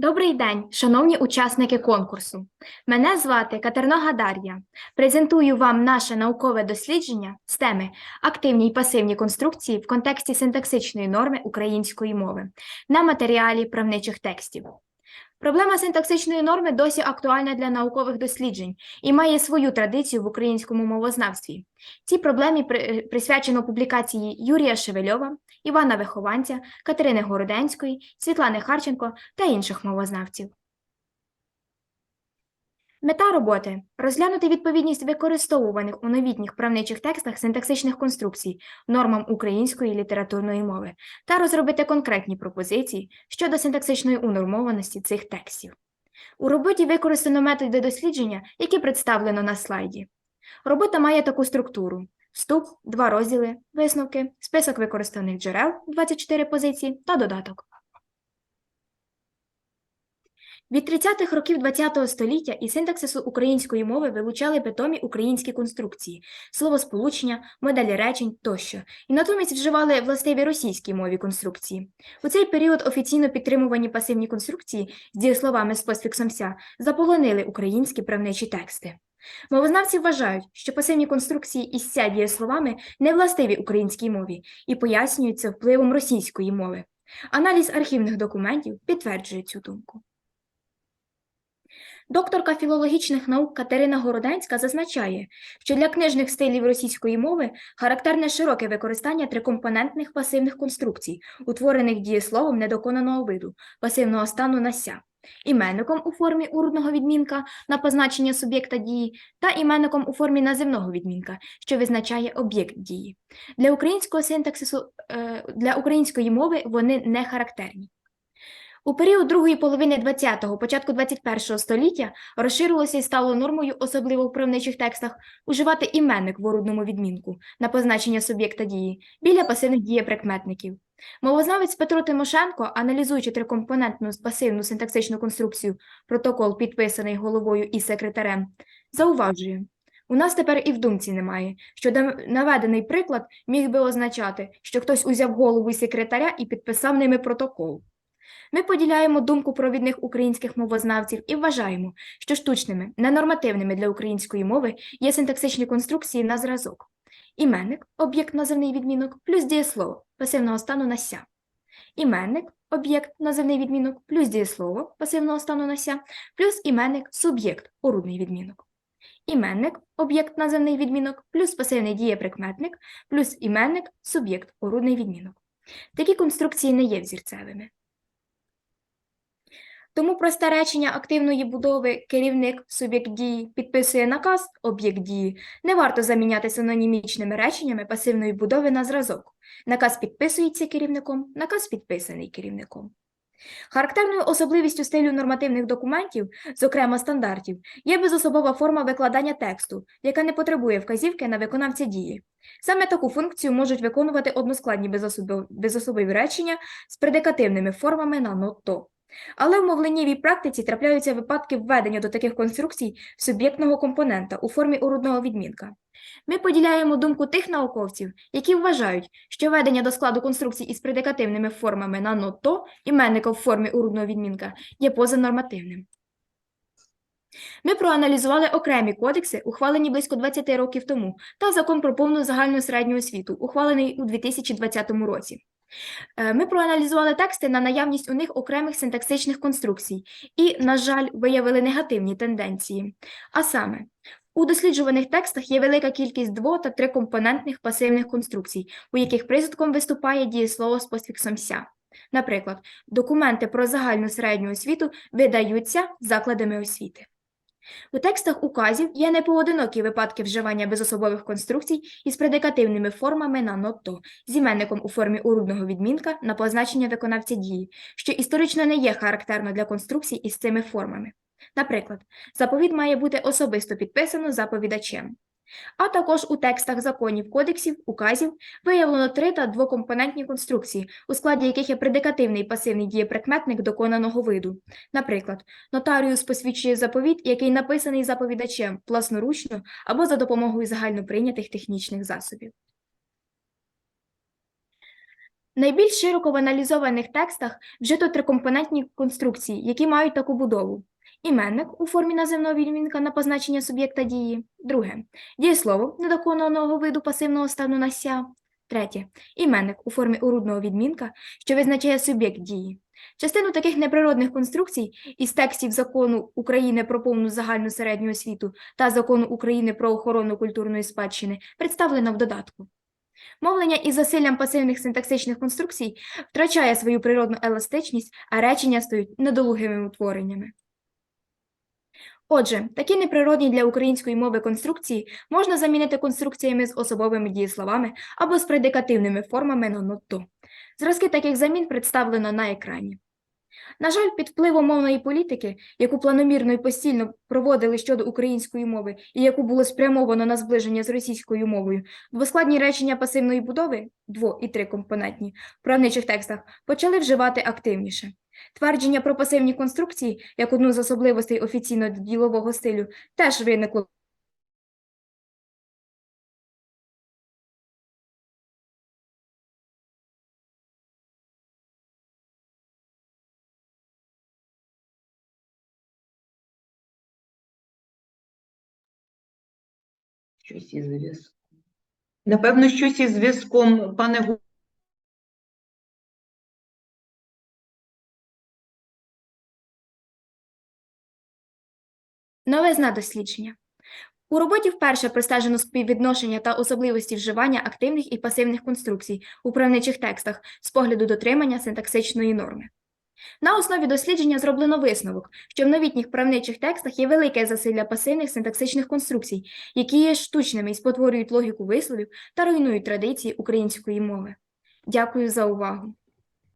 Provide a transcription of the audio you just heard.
Добрий день, шановні учасники конкурсу. Мене звати Катернога Дар'я. Презентую вам наше наукове дослідження з теми активні і пасивні конструкції в контексті синтаксичної норми української мови на матеріалі правничих текстів. Проблема синтаксичної норми досі актуальна для наукових досліджень і має свою традицію в українському мовознавстві. Цій проблемі присвячено публікації Юрія Шевельова, Івана Вихованця, Катерини Городенської, Світлани Харченко та інших мовознавців. Мета роботи розглянути відповідність використовуваних у новітніх правничих текстах синтаксичних конструкцій нормам української літературної мови та розробити конкретні пропозиції щодо синтаксичної унормованості цих текстів. У роботі використано методи дослідження, які представлено на слайді. Робота має таку структуру: вступ, два розділи, висновки, список використаних джерел 24 позиції та додаток. Від 30-х років ХХ століття із синтаксису української мови вилучали питомі українські конструкції, словосполучення, моделі речень тощо, і натомість вживали властиві російській мові конструкції. У цей період офіційно підтримувані пасивні конструкції з дієсловами з постфіксом «ся» заполонили українські правничі тексти. Мовознавці вважають, що пасивні конструкції із «ся» дієсловами не властиві українській мові і пояснюються впливом російської мови. Аналіз архівних документів підтверджує цю думку. Докторка філологічних наук Катерина Городенська зазначає, що для книжних стилів російської мови характерне широке використання трикомпонентних пасивних конструкцій, утворених дієсловом недоконаного виду, пасивного стану на ся, іменником у формі урудного відмінка на позначення суб'єкта дії та іменником у формі називного відмінка, що визначає об'єкт дії. Для українського синтаксису е, для української мови вони не характерні. У період другої половини ХХ, початку ХХІ століття розширилося і стало нормою, особливо в правничих текстах, уживати іменник в орудному відмінку на позначення суб'єкта дії біля пасивних дієприкметників. Мовознавець Петро Тимошенко, аналізуючи трикомпонентну пасивну синтаксичну конструкцію протокол, підписаний головою і секретарем, зауважує. У нас тепер і в думці немає, що наведений приклад міг би означати, що хтось узяв голову секретаря і підписав ними протокол. Ми поділяємо думку провідних українських мовознавців і вважаємо, що штучними, ненормативними для української мови є синтаксичні конструкції на зразок. Іменник об'єкт називний відмінок плюс дієслово пасивного стану на ся. Іменник об'єкт називний відмінок плюс дієслово пасивного стану на ся, плюс іменник суб'єкт орудний відмінок. Іменник об'єкт називний відмінок плюс пасивний дієприкметник плюс іменник суб'єкт орудний відмінок. Такі конструкції не є взірцевими. Тому просте речення активної будови керівник суб'єкт дії підписує наказ об'єкт дії не варто заміняти синонімічними реченнями пасивної будови на зразок. Наказ підписується керівником, наказ підписаний керівником. Характерною особливістю стилю нормативних документів, зокрема стандартів, є безособова форма викладання тексту, яка не потребує вказівки на виконавця дії. Саме таку функцію можуть виконувати односкладні безособові, речення з предикативними формами на «но-то». Але в мовленнєвій практиці трапляються випадки введення до таких конструкцій суб'єктного компонента у формі орудного відмінка. Ми поділяємо думку тих науковців, які вважають, що введення до складу конструкцій із предикативними формами на «но-то» іменника в формі орудного відмінка є позанормативним. Ми проаналізували окремі кодекси, ухвалені близько 20 років тому, та закон про повну загальну середню освіту, ухвалений у 2020 році. Е, Ми проаналізували тексти на наявність у них окремих синтаксичних конструкцій і, на жаль, виявили негативні тенденції. А саме, у досліджуваних текстах є велика кількість дво- та трикомпонентних пасивних конструкцій, у яких призвідком виступає дієслово з постфіксом «ся». Наприклад, документи про загальну середню освіту видаються закладами освіти. У текстах указів є непоодинокі випадки вживання безособових конструкцій із предикативними формами на «но-то», з іменником у формі урудного відмінка на позначення виконавця дії, що історично не є характерно для конструкцій із цими формами. Наприклад, заповідь має бути особисто підписано заповідачем. А також у текстах законів, кодексів, указів виявлено три та двокомпонентні конструкції, у складі яких є предикативний пасивний дієприкметник доконаного виду. Наприклад, нотаріус посвідчує заповіт, який написаний заповідачем власноручно або за допомогою загальноприйнятих технічних засобів. найбільш широко в аналізованих текстах вжито трикомпонентні конструкції, які мають таку будову. Іменник у формі називного відмінка на позначення суб'єкта дії. Друге. Дієслово недоконаного виду пасивного стану на ся. Третє. Іменник у формі орудного відмінка, що визначає суб'єкт дії. Частину таких неприродних конструкцій із текстів Закону України про повну загальну середню освіту та Закону України про охорону культурної спадщини представлено в додатку. Мовлення із засиллям пасивних синтаксичних конструкцій втрачає свою природну еластичність, а речення стають недолугими утвореннями. Отже, такі неприродні для української мови конструкції можна замінити конструкціями з особовими дієсловами або з предикативними формами на «ното». Зразки таких замін представлено на екрані. На жаль, під впливом мовної політики, яку планомірно і постійно проводили щодо української мови і яку було спрямовано на зближення з російською мовою, двоскладні речення пасивної будови, дво- і трикомпонентні, в правничих текстах почали вживати активніше. Твердження про пасивні конструкції, як одну з особливостей офіційно ділового стилю, теж виникло Щось із зв'язком. Напевно, щось із зв'язком, пане Новизна дослідження. У роботі вперше простежено співвідношення та особливості вживання активних і пасивних конструкцій у правничих текстах з погляду дотримання синтаксичної норми. На основі дослідження зроблено висновок, що в новітніх правничих текстах є велике засилля пасивних синтаксичних конструкцій, які є штучними і спотворюють логіку висловів та руйнують традиції української мови. Дякую за увагу!